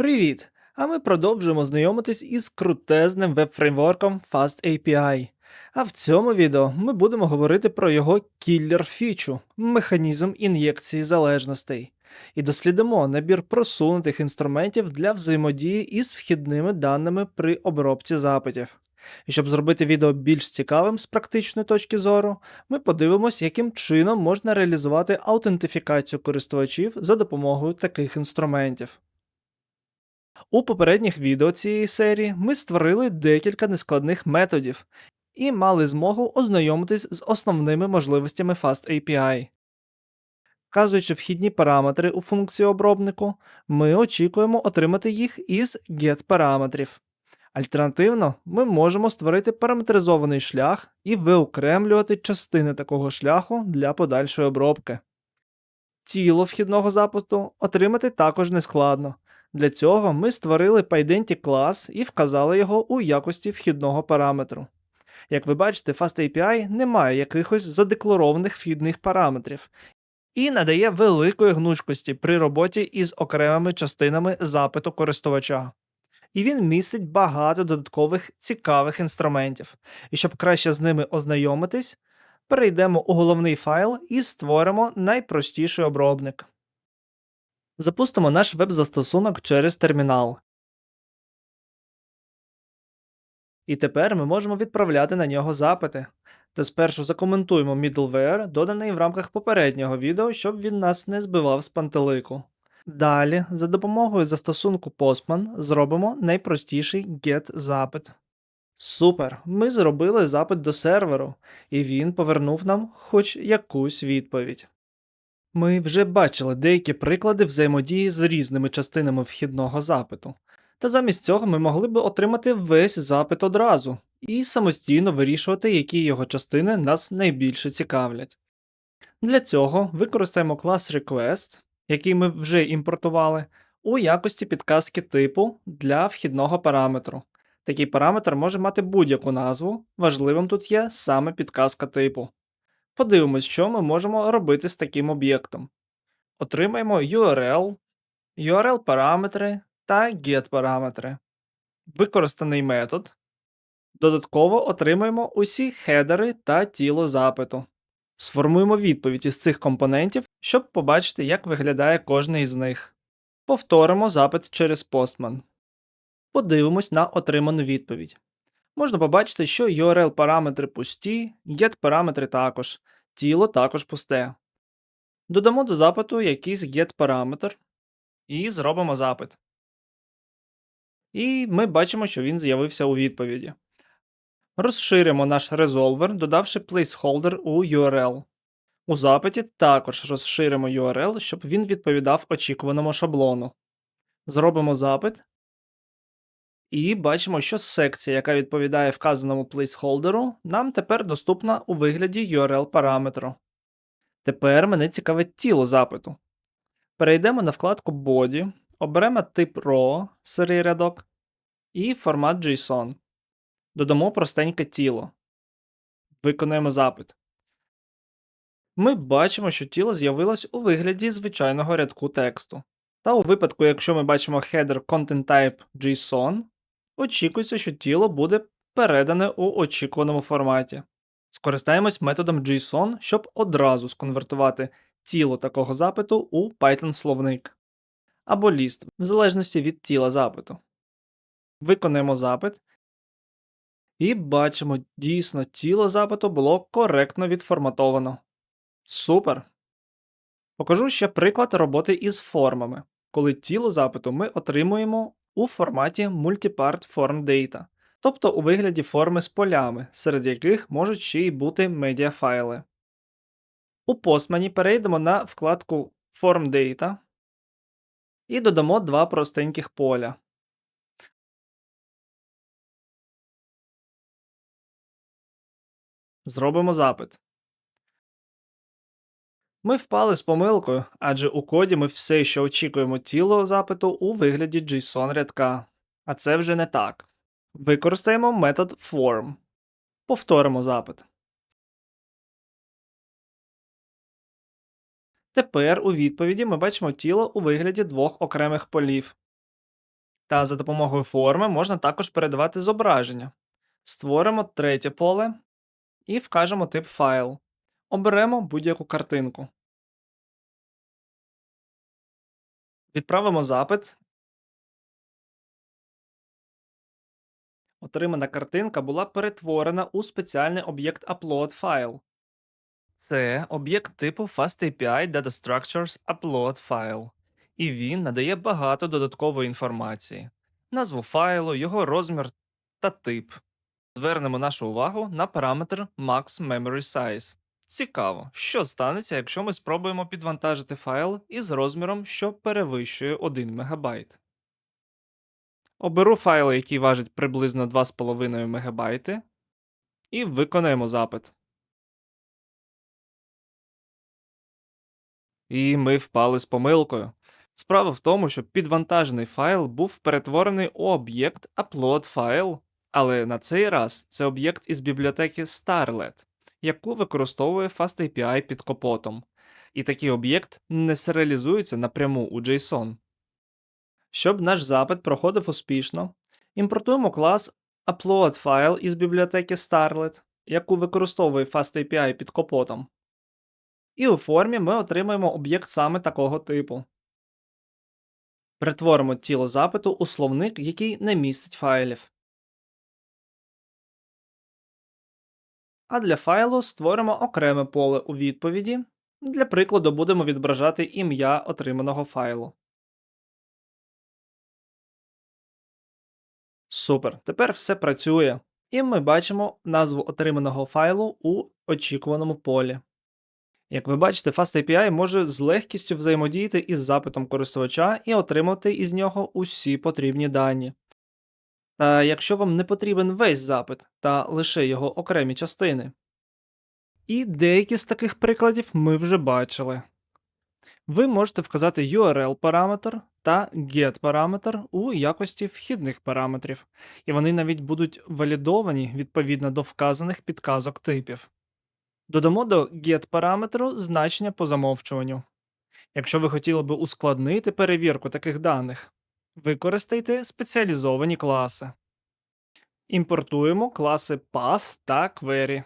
Привіт! А ми продовжуємо знайомитись із крутезним веб-фреймворком FastAPI. А в цьому відео ми будемо говорити про його кіллер фічу механізм ін'єкції залежностей, і дослідимо набір просунутих інструментів для взаємодії із вхідними даними при обробці запитів. І щоб зробити відео більш цікавим з практичної точки зору, ми подивимось, яким чином можна реалізувати аутентифікацію користувачів за допомогою таких інструментів. У попередніх відео цієї серії ми створили декілька нескладних методів і мали змогу ознайомитись з основними можливостями FastAPI. Вказуючи вхідні параметри у функцію обробнику, ми очікуємо отримати їх із getParametrів. Альтернативно, ми можемо створити параметризований шлях і виокремлювати частини такого шляху для подальшої обробки. Тіло вхідного запиту отримати також нескладно. Для цього ми створили PyDenti клас і вказали його у якості вхідного параметру. Як ви бачите, FastAPI не має якихось задекларованих вхідних параметрів і надає великої гнучкості при роботі із окремими частинами запиту користувача. І він містить багато додаткових цікавих інструментів. І щоб краще з ними ознайомитись, перейдемо у головний файл і створимо найпростіший обробник. Запустимо наш веб-застосунок через термінал. І тепер ми можемо відправляти на нього запити. Та спершу закоментуємо middleware, доданий в рамках попереднього відео, щоб він нас не збивав з пантелику. Далі, за допомогою застосунку Postman, зробимо найпростіший get запит. Супер! Ми зробили запит до серверу, і він повернув нам хоч якусь відповідь. Ми вже бачили деякі приклади взаємодії з різними частинами вхідного запиту, та замість цього ми могли б отримати весь запит одразу і самостійно вирішувати, які його частини нас найбільше цікавлять. Для цього використаємо клас Request, який ми вже імпортували, у якості підказки типу для вхідного параметру. Такий параметр може мати будь-яку назву, важливим тут є саме підказка типу. Подивимось, що ми можемо робити з таким об'єктом. Отримаємо URL, URL-параметри та get-параметри. Використаний метод. Додатково отримаємо усі хедери та тіло запиту. Сформуємо відповідь із цих компонентів, щоб побачити, як виглядає кожний із них. Повторимо запит через Postman. Подивимось на отриману відповідь. Можна побачити, що URL параметри пусті, get параметри також, тіло також пусте. Додамо до запиту якийсь get параметр і зробимо запит. І ми бачимо, що він з'явився у відповіді. Розширимо наш резолвер, додавши placeholder у URL. У запиті також розширимо URL, щоб він відповідав очікуваному шаблону. Зробимо запит і бачимо, що секція, яка відповідає вказаному плейсхолдеру, нам тепер доступна у вигляді URL параметру. Тепер мене цікавить тіло запиту. Перейдемо на вкладку Body, оберемо тип RAW, сирий рядок, і формат JSON. Додамо простеньке тіло. Виконуємо запит. Ми бачимо, що тіло з'явилось у вигляді звичайного рядку тексту. Та у випадку, якщо ми бачимо header content type JSON, очікується, що тіло буде передане у очікуваному форматі. Скористаємось методом JSON, щоб одразу сконвертувати тіло такого запиту у Python-словник або ліст, в залежності від тіла запиту. Виконуємо запит. І бачимо, дійсно, тіло запиту було коректно відформатовано. Супер! Покажу ще приклад роботи із формами, коли тіло запиту ми отримуємо у форматі Multipart Form Data, тобто у вигляді форми з полями, серед яких можуть ще й бути медіафайли. У Postman перейдемо на вкладку Form Data і додамо два простеньких поля. Зробимо запит. Ми впали з помилкою, адже у коді ми все ще очікуємо тіло запиту у вигляді JSON рядка. А це вже не так. Використаємо метод form. Повторимо запит. Тепер у відповіді ми бачимо тіло у вигляді двох окремих полів. Та за допомогою форми можна також передавати зображення. Створимо третє поле і вкажемо тип файл. Оберемо будь-яку картинку. Відправимо запит. Отримана картинка була перетворена у спеціальний об'єкт upload файл. Це об'єкт типу FastAPI Data Structures Upload File, і він надає багато додаткової інформації, назву файлу, його розмір та тип. Звернемо нашу увагу на параметр Max Memory Size. Цікаво, що станеться, якщо ми спробуємо підвантажити файл із розміром, що перевищує 1 МБ. Оберу файл, який важить приблизно 2,5 МБ, і виконаємо запит. І ми впали з помилкою. Справа в тому, що підвантажений файл був перетворений у об'єкт upload file, але на цей раз це об'єкт із бібліотеки Starlet, яку використовує FastAPI під капотом. І такий об'єкт не серіалізується напряму у JSON. Щоб наш запит проходив успішно, імпортуємо клас upload із бібліотеки Starlet, яку використовує FastAPI під капотом. І у формі ми отримаємо об'єкт саме такого типу. Перетворимо тіло запиту у словник, який не містить файлів. А для файлу створимо окреме поле у відповіді. Для прикладу будемо відображати ім'я отриманого файлу. Супер. Тепер все працює. І ми бачимо назву отриманого файлу у очікуваному полі. Як ви бачите, FastAPI може з легкістю взаємодіяти із запитом користувача і отримати із нього усі потрібні дані. Та якщо вам не потрібен весь запит та лише його окремі частини. І деякі з таких прикладів ми вже бачили. Ви можете вказати URL параметр та GET параметр у якості вхідних параметрів, і вони навіть будуть валідовані відповідно до вказаних підказок типів. Додамо до get параметру значення по замовчуванню. Якщо ви хотіли би ускладнити перевірку таких даних, використайте спеціалізовані класи. Імпортуємо класи path та query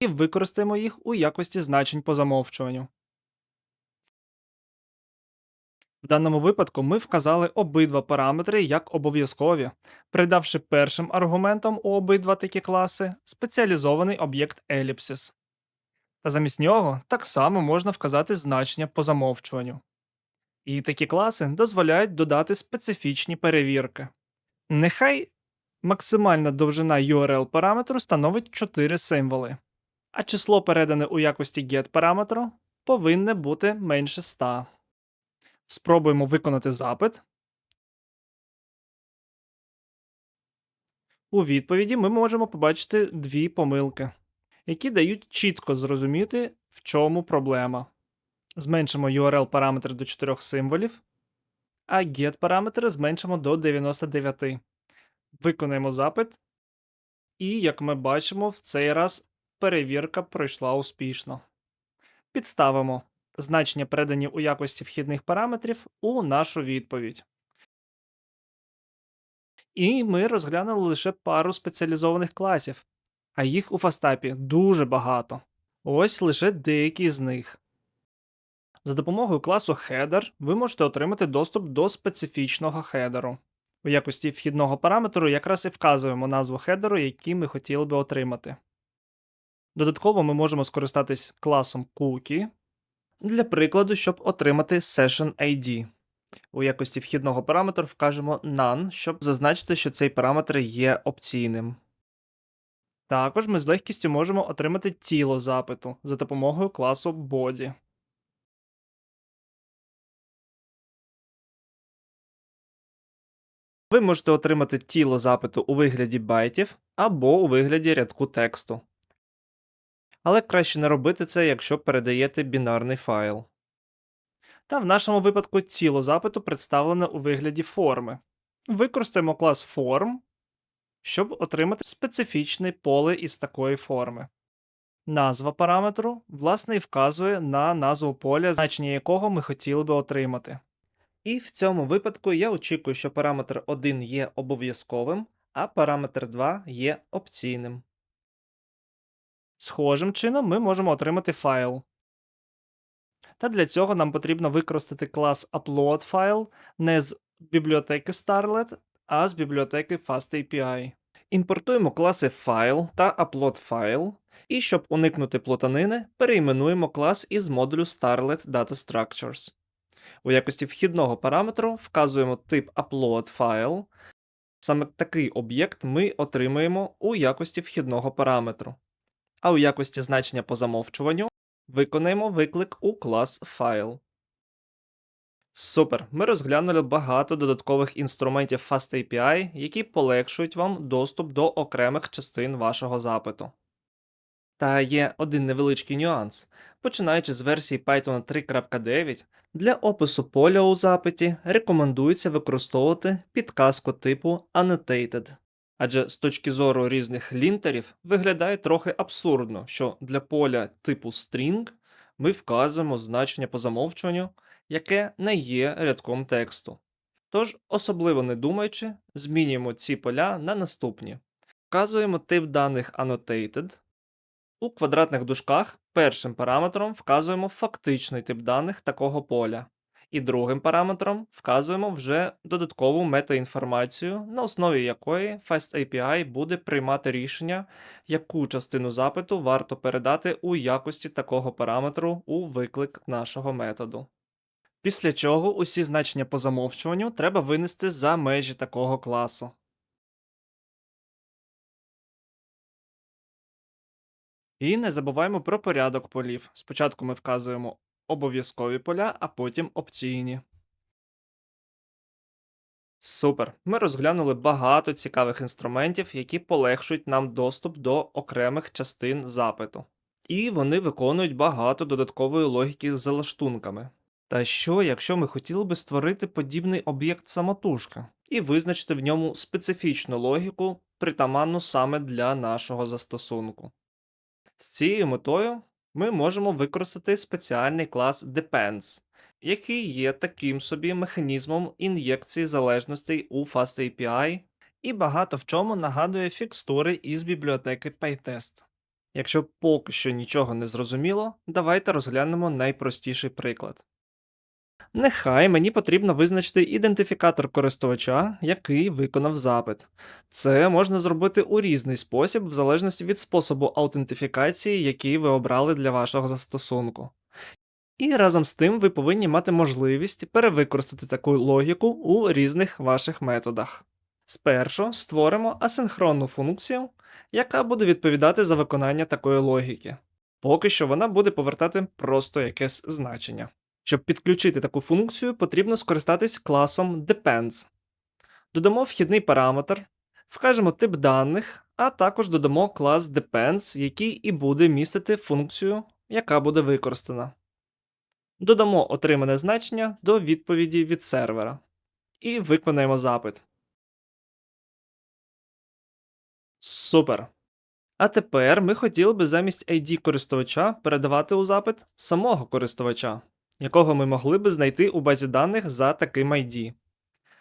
і використаємо їх у якості значень по замовчуванню. В даному випадку ми вказали обидва параметри як обов'язкові, придавши першим аргументом у обидва такі класи спеціалізований об'єкт Ellipsis. Та замість нього так само можна вказати значення по замовчуванню. І такі класи дозволяють додати специфічні перевірки. Нехай максимальна довжина URL параметру становить 4 символи, а число, передане у якості get параметру, повинне бути менше 100. Спробуємо виконати запит. У відповіді ми можемо побачити дві помилки які дають чітко зрозуміти, в чому проблема. Зменшимо URL параметр до 4 символів, а get параметри зменшимо до 99. Виконаємо запит. І, як ми бачимо, в цей раз перевірка пройшла успішно. Підставимо значення, передані у якості вхідних параметрів, у нашу відповідь. І ми розглянули лише пару спеціалізованих класів, а їх у фастапі дуже багато. Ось лише деякі з них. За допомогою класу Header ви можете отримати доступ до специфічного хедеру. У якості вхідного параметру якраз і вказуємо назву хедеру, який ми хотіли би отримати. Додатково ми можемо скористатись класом Cookie для прикладу, щоб отримати Session ID. У якості вхідного параметру вкажемо None, щоб зазначити, що цей параметр є опційним. Також ми з легкістю можемо отримати тіло запиту за допомогою класу Body. Ви можете отримати тіло запиту у вигляді байтів або у вигляді рядку тексту. Але краще не робити це, якщо передаєте бінарний файл. Та в нашому випадку тіло запиту представлене у вигляді форми. Використаємо клас Form щоб отримати специфічне поле із такої форми. Назва параметру, власне, і вказує на назву поля, значення якого ми хотіли би отримати. І в цьому випадку я очікую, що параметр 1 є обов'язковим, а параметр 2 є опційним. Схожим чином ми можемо отримати файл. Та для цього нам потрібно використати клас upload не з бібліотеки Starlet, а з бібліотеки FastAPI. Імпортуємо класи file та upload і щоб уникнути плутанини, перейменуємо клас із модулю Starlet Data Structures. У якості вхідного параметру вказуємо тип upload Саме такий об'єкт ми отримуємо у якості вхідного параметру. А у якості значення по замовчуванню виконаємо виклик у клас файл. Супер! Ми розглянули багато додаткових інструментів FastAPI, які полегшують вам доступ до окремих частин вашого запиту. Та є один невеличкий нюанс. Починаючи з версії Python 3.9, для опису поля у запиті рекомендується використовувати підказку типу Annotated. Адже з точки зору різних лінтерів виглядає трохи абсурдно, що для поля типу string ми вказуємо значення по замовчуванню, яке не є рядком тексту. Тож, особливо не думаючи, змінюємо ці поля на наступні. Вказуємо тип даних Annotated. У квадратних дужках першим параметром вказуємо фактичний тип даних такого поля. І другим параметром вказуємо вже додаткову метаінформацію, на основі якої FastAPI буде приймати рішення, яку частину запиту варто передати у якості такого параметру у виклик нашого методу. Після чого усі значення по замовчуванню треба винести за межі такого класу. І не забуваємо про порядок полів. Спочатку ми вказуємо обов'язкові поля, а потім опційні. Супер! Ми розглянули багато цікавих інструментів, які полегшують нам доступ до окремих частин запиту. І вони виконують багато додаткової логіки з залаштунками. Та що, якщо ми хотіли би створити подібний об'єкт самотужки і визначити в ньому специфічну логіку, притаманну саме для нашого застосунку? З цією метою ми можемо використати спеціальний клас Depends, який є таким собі механізмом ін'єкції залежностей у FastAPI і багато в чому нагадує фікстури із бібліотеки PyTest. Якщо поки що нічого не зрозуміло, давайте розглянемо найпростіший приклад. Нехай мені потрібно визначити ідентифікатор користувача, який виконав запит. Це можна зробити у різний спосіб, в залежності від способу аутентифікації, який ви обрали для вашого застосунку. І разом з тим ви повинні мати можливість перевикористати таку логіку у різних ваших методах. Спершу створимо асинхронну функцію, яка буде відповідати за виконання такої логіки. Поки що вона буде повертати просто якесь значення. Щоб підключити таку функцію, потрібно скористатись класом Depends. Додамо вхідний параметр, вкажемо тип даних, а також додамо клас Depends, який і буде містити функцію, яка буде використана. Додамо отримане значення до відповіді від сервера. І виконаємо запит. Супер. А тепер ми хотіли би замість ID користувача передавати у запит самого користувача якого ми могли би знайти у базі даних за таким ID.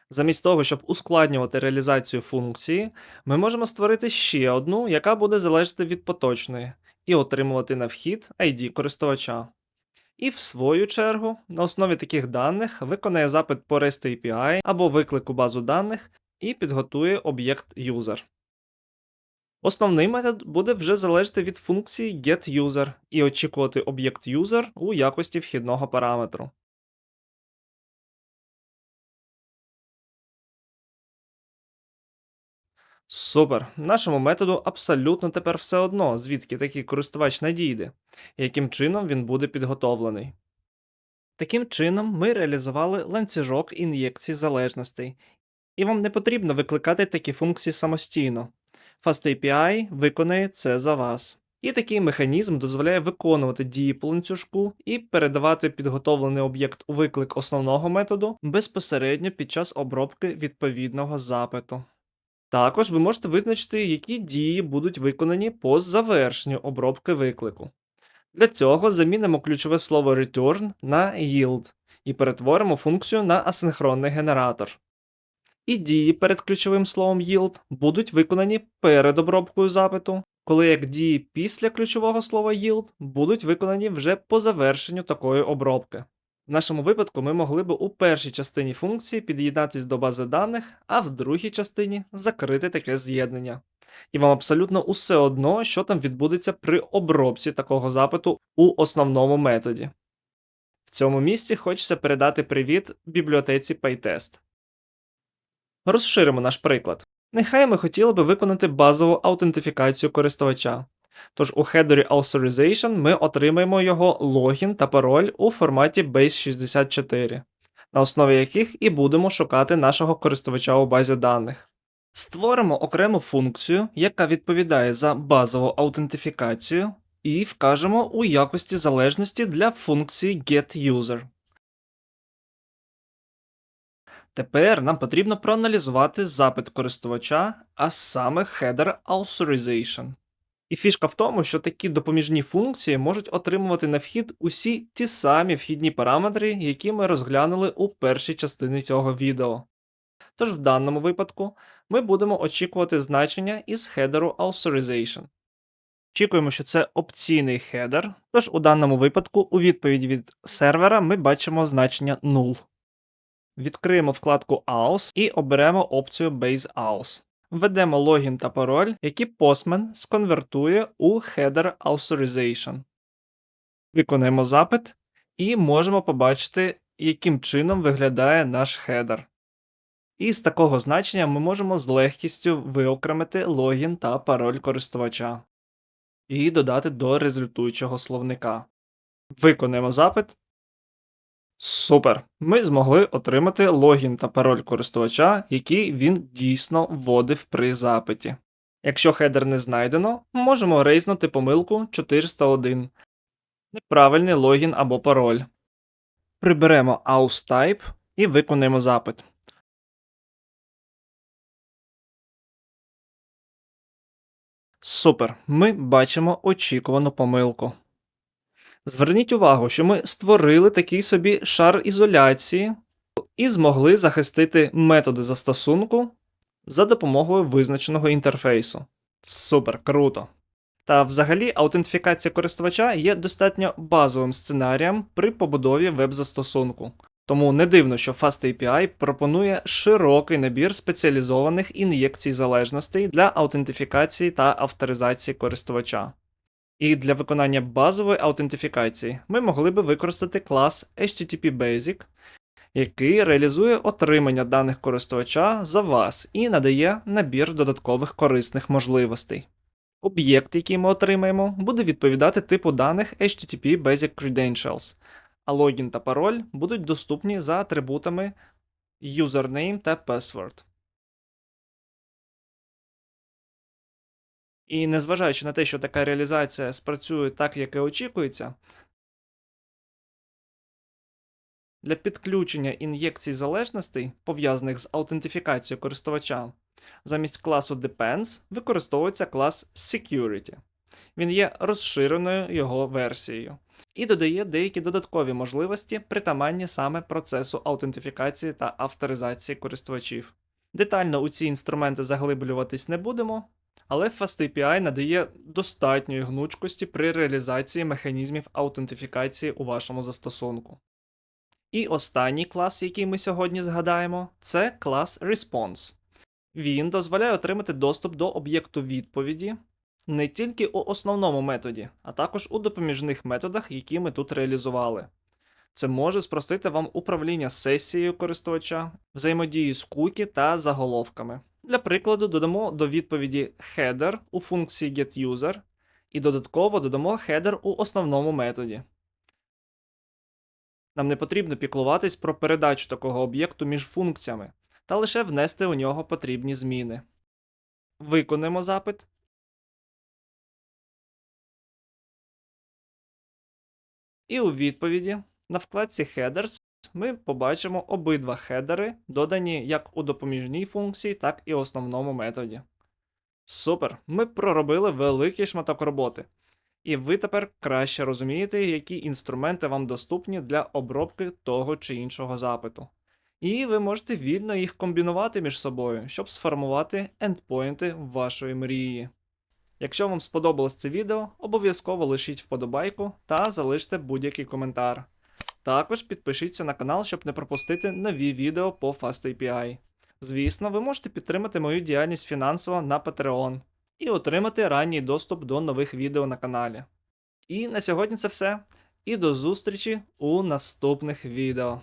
Замість того, щоб ускладнювати реалізацію функції, ми можемо створити ще одну, яка буде залежати від поточної, і отримувати на вхід ID користувача. І в свою чергу, на основі таких даних виконає запит по REST API або виклик у базу даних і підготує об'єкт user. Основний метод буде вже залежати від функції getUser і очікувати об'єкт user у якості вхідного параметру. Супер. Нашому методу абсолютно тепер все одно, звідки такий користувач надійде, яким чином він буде підготовлений. Таким чином, ми реалізували ланцюжок ін'єкції залежностей, і вам не потрібно викликати такі функції самостійно. FastAPI виконає це за вас. І такий механізм дозволяє виконувати дії по ланцюжку і передавати підготовлений об'єкт у виклик основного методу безпосередньо під час обробки відповідного запиту. Також ви можете визначити, які дії будуть виконані по завершенню обробки виклику. Для цього замінимо ключове слово return на yield і перетворимо функцію на асинхронний генератор. І дії перед ключовим словом yield будуть виконані перед обробкою запиту, коли як дії після ключового слова yield будуть виконані вже по завершенню такої обробки. В нашому випадку ми могли б у першій частині функції під'єднатись до бази даних, а в другій частині закрити таке з'єднання. І вам абсолютно усе одно, що там відбудеться при обробці такого запиту у основному методі. В цьому місці хочеться передати привіт бібліотеці PyTest. Розширимо наш приклад. Нехай ми хотіли би виконати базову аутентифікацію користувача. Тож у хедері Authorization ми отримаємо його логін та пароль у форматі Base64, на основі яких і будемо шукати нашого користувача у базі даних. Створимо окрему функцію, яка відповідає за базову аутентифікацію, і вкажемо у якості залежності для функції getUser. Тепер нам потрібно проаналізувати запит користувача, а саме header authorization. І фішка в тому, що такі допоміжні функції можуть отримувати на вхід усі ті самі вхідні параметри, які ми розглянули у першій частині цього відео. Тож в даному випадку ми будемо очікувати значення із хедеру authorization. Очікуємо, що це опційний хедер, тож у даному випадку у відповіді від сервера ми бачимо значення null. Відкриємо вкладку AUS і оберемо опцію Base AUS. Введемо логін та пароль, які Postman сконвертує у Header Authorization. Виконуємо запит і можемо побачити, яким чином виглядає наш хедер. І з такого значення ми можемо з легкістю виокремити логін та пароль користувача і додати до результуючого словника. Виконуємо запит. Супер! Ми змогли отримати логін та пароль користувача, який він дійсно вводив при запиті. Якщо хедер не знайдено, можемо рейзнути помилку 401. Неправильний логін або пароль. Приберемо austype і виконуємо запит. Супер. Ми бачимо очікувану помилку. Зверніть увагу, що ми створили такий собі шар ізоляції і змогли захистити методи застосунку за допомогою визначеного інтерфейсу. Супер, круто. Та взагалі аутентифікація користувача є достатньо базовим сценарієм при побудові веб-застосунку. Тому не дивно, що FastAPI пропонує широкий набір спеціалізованих ін'єкцій залежностей для аутентифікації та авторизації користувача. І для виконання базової аутентифікації ми могли би використати клас HTTP Basic, який реалізує отримання даних користувача за вас і надає набір додаткових корисних можливостей. Об'єкт, який ми отримаємо, буде відповідати типу даних HTTP Basic Credentials, а логін та пароль будуть доступні за атрибутами username та password. І незважаючи на те, що така реалізація спрацює так, як і очікується, для підключення ін'єкцій залежностей, пов'язаних з аутентифікацією користувача, замість класу Depends використовується клас Security. Він є розширеною його версією і додає деякі додаткові можливості, притаманні саме процесу аутентифікації та авторизації користувачів. Детально у ці інструменти заглиблюватись не будемо, але FastAPI надає достатньої гнучкості при реалізації механізмів аутентифікації у вашому застосунку. І останній клас, який ми сьогодні згадаємо, це клас Response. Він дозволяє отримати доступ до об'єкту відповіді не тільки у основному методі, а також у допоміжних методах, які ми тут реалізували. Це може спростити вам управління сесією користувача, взаємодію з кукі та заголовками. Для прикладу, додамо до відповіді header у функції getUser і додатково додамо header у основному методі. Нам не потрібно піклуватись про передачу такого об'єкту між функціями, та лише внести у нього потрібні зміни. Виконуємо запит. І у відповіді на вкладці Headers ми побачимо обидва хедери, додані як у допоміжній функції, так і основному методі. Супер! Ми проробили великий шматок роботи. І ви тепер краще розумієте, які інструменти вам доступні для обробки того чи іншого запиту. І ви можете вільно їх комбінувати між собою, щоб сформувати ендпойнти вашої мрії. Якщо вам сподобалось це відео, обов'язково лишіть вподобайку та залиште будь-який коментар. Також підпишіться на канал, щоб не пропустити нові відео по FastAPI. Звісно, ви можете підтримати мою діяльність фінансово на Patreon і отримати ранній доступ до нових відео на каналі. І на сьогодні це все. І до зустрічі у наступних відео.